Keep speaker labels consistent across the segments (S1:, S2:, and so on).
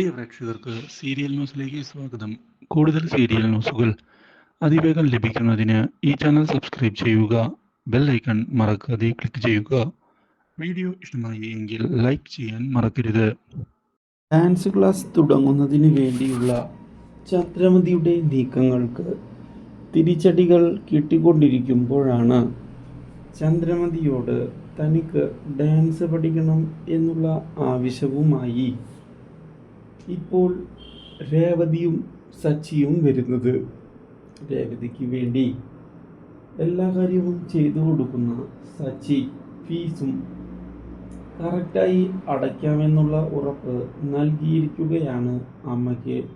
S1: പ്രിയ പ്രേക്ഷകർക്ക് സീരിയൽ ന്യൂസിലേക്ക് സ്വാഗതം. കൂടുതൽ സീരിയൽ ന്യൂസുകൾ അതിവേഗം ലഭിക്കുന്നതിന് ഈ ചാനൽ സബ്സ്ക്രൈബ് ചെയ്യുക ബെൽ ഐക്കൺ മറക്കാതെ ക്ലിക്ക് ചെയ്യുക. വീഡിയോ ഇഷ്ടമായി എങ്കിൽ ലൈക്ക് ചെയ്യാൻ മറക്കരുത്.
S2: ഡാൻസ് ക്ലാസ് തുടങ്ങുന്നതിന് വേണ്ടിയുള്ള ചന്ദ്രമതിയുടെ നീക്കങ്ങൾക്ക് തിരിച്ചടികൾ കിട്ടിക്കൊണ്ടിരിക്കുമ്പോഴാണ് ചന്ദ്രമതിയോട് തനിക്ക് ഡാൻസ് പഠിക്കണം എന്നുള്ള ആവശ്യവുമായി ഇപ്പോൾ രേവതിയും സച്ചിയും വരുന്നത് രേവതിക്ക് വേണ്ടി. എല്ലാ കാര്യവും ചെയ്തു കൊടുക്കുന്ന സച്ചി ഫീസും കറക്റ്റായി അടയ്ക്കാമെന്നുള്ള ഉറപ്പ് നൽകിയിരിക്കുകയാണ് അമ്മയ്ക്ക്.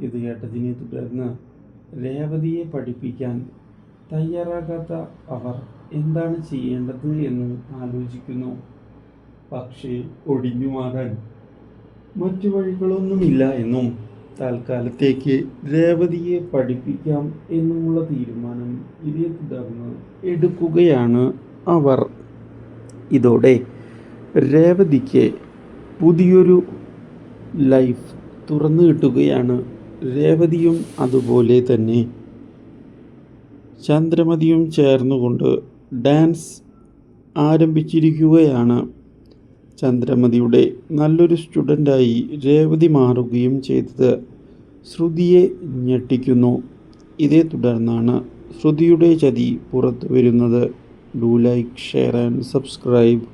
S2: ഇത് കേട്ടതിനെ തുടർന്ന് രേവതിയെ പഠിപ്പിക്കാൻ തയ്യാറാകാത്ത അവർ എന്താണ് ചെയ്യേണ്ടത് എന്ന് ആലോചിക്കുന്നു. പക്ഷേ ഒടിഞ്ഞു മാറാൻ മറ്റു വഴികളൊന്നുമില്ല എന്നും തൽക്കാലത്തേക്ക് രേവതിയെ പഠിപ്പിക്കാം എന്നുമുള്ള തീരുമാനം ഇതേ തുടർന്ന് എടുക്കുകയാണ് അവർ. ഇതോടെ രേവതിക്ക് പുതിയൊരു ലൈഫ് തുറന്നു കിട്ടുകയാണ്. രേവതിയും അതുപോലെ തന്നെ ചന്ദ്രമതിയും ചേർന്നുകൊണ്ട് ഡാൻസ് ആരംഭിച്ചിരിക്കുകയാണ്. ചന്ദ്രമതിയുടെ നല്ലൊരു സ്റ്റുഡന്റായി രേവതി മാറുകയും ചെയ്തത് ശ്രുതിയെ ഞെട്ടിക്കുന്നു. ഇതേ തുടർന്നാണ് ശ്രുതിയുടെ ചതി പുറത്തു വരുന്നത് do like share and subscribe.